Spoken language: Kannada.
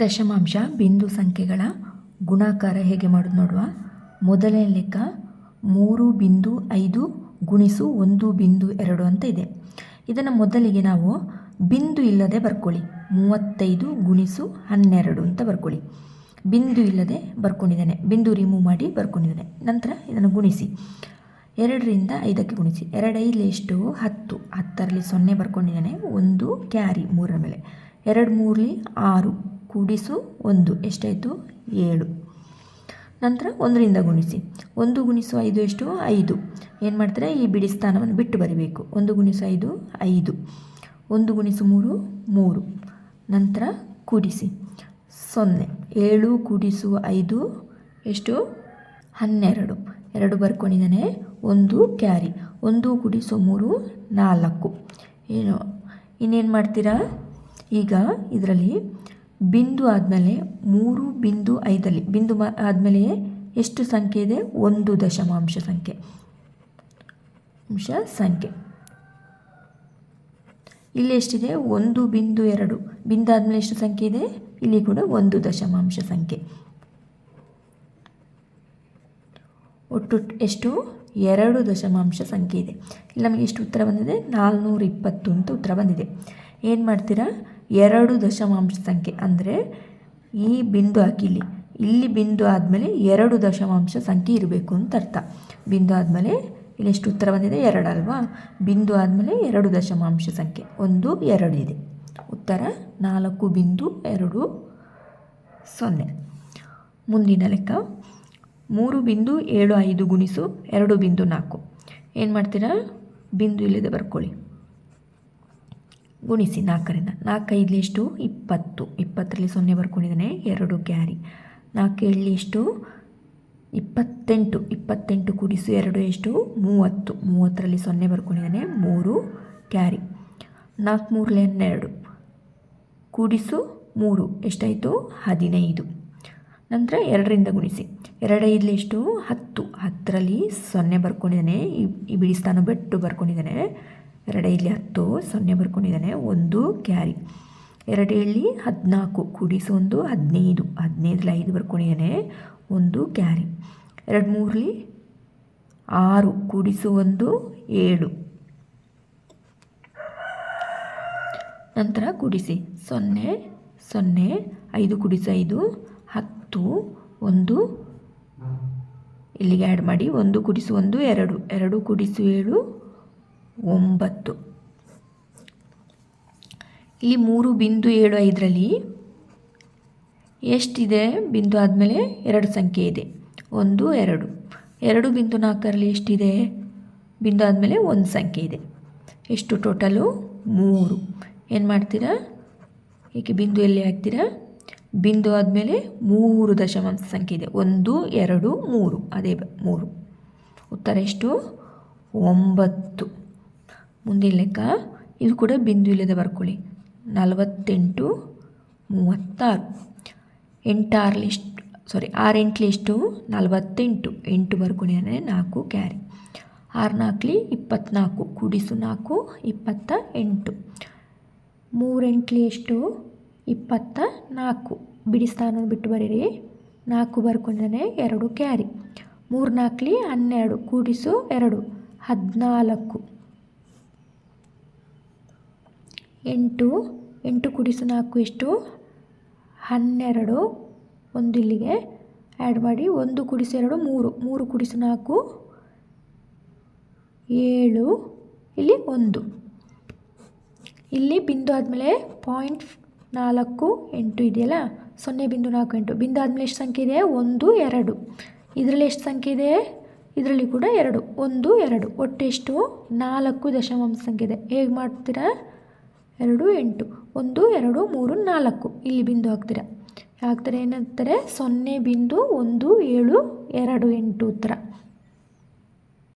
ದಶಮಾಂಶ, ಬಿಂದು ಸಂಖ್ಯೆಗಳ ಗುಣಾಕಾರ ಹೇಗೆ ಮಾಡೋದು ನೋಡುವ? ಮೊದಲನೇ ಲೆಕ್ಕ ಮೂರು ಬಿಂದು ಐದು ಗುಣಿಸು ಒಂದು ಬಿಂದು ಎರಡು ಅಂತ ಇದೆ. ಇದನ್ನು ಮೊದಲಿಗೆ ನಾವು ಬಿಂದು ಇಲ್ಲದೆ ಬರ್ಕೊಳ್ಳಿ. ಮೂವತ್ತೈದು ಗುಣಿಸು ಹನ್ನೆರಡು ಅಂತ ಬರ್ಕೊಳ್ಳಿ. ಬಿಂದು ಇಲ್ಲದೆ ಬರ್ಕೊಂಡಿದ್ದೇನೆ. ಬಿಂದು ರಿಮೂವ್ ಮಾಡಿ ಬರ್ಕೊಂಡಿದ್ದೇನೆ. ನಂತರ ಇದನ್ನು ಗುಣಿಸಿ. ಎರಡರಿಂದ ಐದಕ್ಕೆ ಗುಣಿಸಿ. ಎರಡೈದು ಎಷ್ಟು? ಹತ್ತು. ಹತ್ತರಲ್ಲಿ ಸೊನ್ನೆ ಬರ್ಕೊಂಡಿದ್ದೇನೆ. ಒಂದು ಕ್ಯಾರಿ ಮೂರರ ಮೇಲೆ. ಎರಡು ಮೂರಲಿ ಆರು. ಕೂಡಿಸು ಒಂದು, ಎಷ್ಟಾಯಿತು? ಏಳು. ನಂತರ ಒಂದರಿಂದ ಗುಣಿಸಿ. ಒಂದು ಗುಣಿಸು ಐದು ಎಷ್ಟು? ಐದು. ಏನು ಮಾಡ್ತಾರೆ? ಈ ಬಿಡಿ ಸ್ಥಾನವನ್ನು ಬಿಟ್ಟು ಬರೀಬೇಕು. ಒಂದು ಗುಣಿಸು ಐದು ಐದು. ಒಂದು ಗುಣಿಸು ಮೂರು ಮೂರು. ನಂತರ ಕೂಡಿಸಿ. ಸೊನ್ನೆ. ಏಳು ಕೂಡಿಸು ಐದು ಎಷ್ಟು? ಹನ್ನೆರಡು. ಎರಡು ಬರ್ಕೊಂಡಿದ್ದಾನೆ. ಒಂದು ಕ್ಯಾರಿ. ಒಂದು ಕೂಡಿಸು ಮೂರು, ನಾಲ್ಕು. ಏನು? ಇನ್ನೇನು ಮಾಡ್ತೀರಾ? ಈಗ ಇದರಲ್ಲಿ ಬಿಂದು ಆದಮೇಲೆ ಮೂರು ಬಿಂದು ಐದಲ್ಲಿ, ಬಿಂದು ಮಾ ಆದಮೇಲೆ ಎಷ್ಟು ಸಂಖ್ಯೆ ಇದೆ? ಒಂದು ದಶಮಾಂಶ ಸಂಖ್ಯೆ. ಅಂಶ ಸಂಖ್ಯೆ. ಇಲ್ಲಿ ಎಷ್ಟಿದೆ? ಒಂದು ಬಿಂದು ಎರಡು. ಬಿಂದು ಆದಮೇಲೆ ಎಷ್ಟು ಸಂಖ್ಯೆ ಇದೆ? ಇಲ್ಲಿ ಕೂಡ ಒಂದು ದಶಮಾಂಶ ಸಂಖ್ಯೆ. ಒಟ್ಟು ಎಷ್ಟು? ಎರಡು ದಶಮಾಂಶ ಸಂಖ್ಯೆ ಇದೆ. ಇಲ್ಲಿ ನಮಗೆ ಎಷ್ಟು ಉತ್ತರ ಬಂದಿದೆ. ನಾಲ್ನೂರ ಇಪ್ಪತ್ತು ಅಂತ ಉತ್ತರ ಬಂದಿದೆ. ಏನು ಮಾಡ್ತೀರಾ? ಎರಡು ದಶಮಾಂಶ ಸಂಖ್ಯೆ ಅಂದರೆ ಈ ಬಿಂದು ಹಾಕಿ ಇಲ್ಲಿ ಇಲ್ಲಿ ಬಿಂದು ಆದಮೇಲೆ ಎರಡು ದಶಮಾಂಶ ಸಂಖ್ಯೆ ಇರಬೇಕು ಅಂತ ಅರ್ಥ. ಬಿಂದು ಆದಮೇಲೆ ಇಲ್ಲಿ ಎಷ್ಟು ಉತ್ತರ ಬಂದಿದೆ? ಎರಡು ಅಲ್ವಾ? ಬಿಂದು ಆದಮೇಲೆ ಎರಡು ದಶಮಾಂಶ ಸಂಖ್ಯೆ. ಒಂದು, ಎರಡು ಇದೆ. ಉತ್ತರ ನಾಲ್ಕು ಬಿಂದು ಎರಡು ಸೊನ್ನೆ. ಮುಂದಿನ ಲೆಕ್ಕ. ಮೂರು ಬಿಂದು ಏಳು ಐದು ಗುಣಿಸು ಎರಡು ಬಿಂದು ನಾಲ್ಕು. ಏನು ಮಾಡ್ತೀರಾ? ಬಿಂದು ಇಲ್ಲದೆ ಬರ್ಕೊಳ್ಳಿ. ಗುಣಿಸಿ ನಾಲ್ಕರಿಂದ. ನಾಲ್ಕೈದು ಎಷ್ಟು? ಇಪ್ಪತ್ತು. ಇಪ್ಪತ್ತರಲ್ಲಿ ಸೊನ್ನೆ ಬರ್ಕೊಂಡಿದ್ದಾನೆ. ಎರಡು ಕ್ಯಾರಿ. ಏಳು ಎಷ್ಟು? ಇಪ್ಪತ್ತೆಂಟು. ಇಪ್ಪತ್ತೆಂಟು ಕೂಡಿಸು ಎರಡು ಎಷ್ಟು? ಮೂವತ್ತು. ಮೂವತ್ತರಲ್ಲಿ ಸೊನ್ನೆ ಬರ್ಕೊಂಡಿದ್ದಾನೆ. ಮೂರು ಕ್ಯಾರಿ. ನಾಲ್ಕು ಮೂರಲೆ ಹನ್ನೆರಡು. ಕೂಡಿಸು ಮೂರು. ಎಷ್ಟಾಯಿತು? ಹದಿನೈದು. ನಂತರ ಎರಡರಿಂದ ಗುಣಿಸಿ. ಎರಡೈದಲಿ ಎಷ್ಟು? ಹತ್ತು. ಹತ್ತರಲ್ಲಿ ಸೊನ್ನೆ ಬರ್ಕೊಂಡಿದ್ದಾನೆ. ಈ ಈ ಬೆಟ್ಟು ಬರ್ಕೊಂಡಿದ್ದಾನೆ. ಎರಡೈದಲಿ ಹತ್ತು, ಸೊನ್ನೆ ಬರ್ಕೊಂಡಿದ್ದಾನೆ. ಒಂದು ಕ್ಯಾರಿ. ಎರಡೇಳಿ ಹದಿನಾಲ್ಕು. ಕುಡಿಸೊಂದು ಹದಿನೈದು. ಹದಿನೈದರಲ್ಲಿ ಐದು ಬರ್ಕೊಂಡಿದ್ದಾನೆ. ಒಂದು ಕ್ಯಾರಿ. ಎರಡು ಮೂರಲಿ ಆರು. ಕೂಡಿಸು ಒಂದು, ಏಳು. ನಂತರ ಕುಡಿಸಿ. ಸೊನ್ನೆ ಸೊನ್ನೆ, ಐದು ಕುಡಿಸು ಐದು. ಹತ್ತು, ಒಂದು. ಇಲ್ಲಿಗೆ ಆ್ಯಡ್ ಮಾಡಿ ಒಂದು ಕುಡಿಸು ಒಂದು, ಎರಡು. ಎರಡು ಕುಡಿಸು ಏಳು, ಒಂಬತ್ತು. ಇಲ್ಲಿ ಮೂರು ಬಿಂದು ಏಳು ಐದರಲ್ಲಿ ಎಷ್ಟಿದೆ? ಬಿಂದು ಆದಮೇಲೆ ಎರಡು ಸಂಖ್ಯೆ ಇದೆ. ಒಂದು, ಎರಡು. ಎರಡು ಬಿಂದು ನಾಲ್ಕರಲ್ಲಿ ಎಷ್ಟಿದೆ? ಬಿಂದು ಆದಮೇಲೆ ಒಂದು ಸಂಖ್ಯೆ ಇದೆ. ಎಷ್ಟು ಟೋಟಲು? ಮೂರು. ಏನು ಮಾಡ್ತೀರಾ? ಏಕೆ ಬಿಂದು ಎಲ್ಲಿ ಹಾಕ್ತೀರಾ? ಬಿಂದು ಆದಮೇಲೆ ಮೂರು ದಶಮಾಂಶ ಸಂಖ್ಯೆ ಇದೆ. ಒಂದು, ಎರಡು, ಮೂರು. ಅದೇ ಮೂರು. ಉತ್ತರ ಎಷ್ಟು? ಒಂಬತ್ತು. ಮುಂದಿನ ಲೆಕ್ಕ. ಇದು ಕೂಡ ಬಿಂದು ಇಲ್ಲದೆ ಬರ್ಕೊಳ್ಳಿ. ನಲವತ್ತೆಂಟು, ಮೂವತ್ತಾರು. ಎಂಟಾರಲ್ಲಿ ಎಷ್ಟು ಸಾರಿ ಆರೆಂಟ್ಲಿ ಎಷ್ಟು? ನಲವತ್ತೆಂಟು. ಎಂಟು ಬರ್ಕೊಂಡಿದ್ದಾನೆ ನಾಲ್ಕು ಕ್ಯಾರಿ. ಆರು ನಾಲ್ಕಲಿ ಇಪ್ಪತ್ತ್ನಾಲ್ಕು ಕುಡಿಸು ನಾಲ್ಕು, ಇಪ್ಪತ್ತ ಎಂಟು. ಮೂರೆಂಟ್ಲಿ ಎಷ್ಟು? ಇಪ್ಪತ್ತ ನಾಲ್ಕು. ಬಿಡಿ ಸ್ಥಾನ ಬಿಟ್ಟು ಬರೀರಿ. ನಾಲ್ಕು ಬರ್ಕೊಂಡಿದ್ದಾನೆ, ಎರಡು ಕ್ಯಾರಿ. ಮೂರು ನಾಲ್ಕಲಿ ಹನ್ನೆರಡು, ಕೂಡಿಸು ಎರಡು, ಹದಿನಾಲ್ಕು. ಎಂಟು ಎಂಟು ಕೂಡಿಸು ನಾಲ್ಕು ಎಷ್ಟು? ಹನ್ನೆರಡು, ಒಂದು ಇಲ್ಲಿಗೆ. ಆ್ಯಡ್ ಮಾಡಿ, ಒಂದು ಕೂಡಿಸು ಎರಡು, ಮೂರು. ಮೂರು ಕೂಡಿಸು ನಾಲ್ಕು. ಏಳು, ಇಲ್ಲಿ ಒಂದು. ಇಲ್ಲಿ ಬಿಂದು ಆದಮೇಲೆ ಪಾಯಿಂಟ್ ನಾಲ್ಕು, ಎಂಟು ಇದೆಯಲ್ಲ? ಸೊನ್ನೆ ಬಿಂದು ನಾಲ್ಕು, ಎಂಟು. ಬಿಂದು ಆದಮೇಲೆ ಎಷ್ಟು ಸಂಖ್ಯೆ ಇದೆ? ಒಂದು, ಎರಡು. ಇದರಲ್ಲಿ ಎಷ್ಟು ಸಂಖ್ಯೆ ಇದೆ? ಇದರಲ್ಲಿ ಕೂಡ ಎರಡು. ಒಂದು, ಎರಡು. ಒಟ್ಟೆಷ್ಟು ನಾಲ್ಕು ದಶಮಾಂಶ ಸಂಖ್ಯೆ ಇದೆ. ಹೇಗೆ ಮಾಡ್ತೀರಾ? ಎರಡು, ಎಂಟು. ಒಂದು, ಎರಡು, ಮೂರು, ನಾಲ್ಕು. ಇಲ್ಲಿ ಬಿಂದು ಹಾಕ್ತೀರಾ? ಹಾಕ್ತಾರೆ ಏನಂತಾರೆ ಸೊನ್ನೆ ಬಿಂದು ಒಂದು, ಏಳು, ಎರಡು, ಎಂಟು ಉತ್ತರ.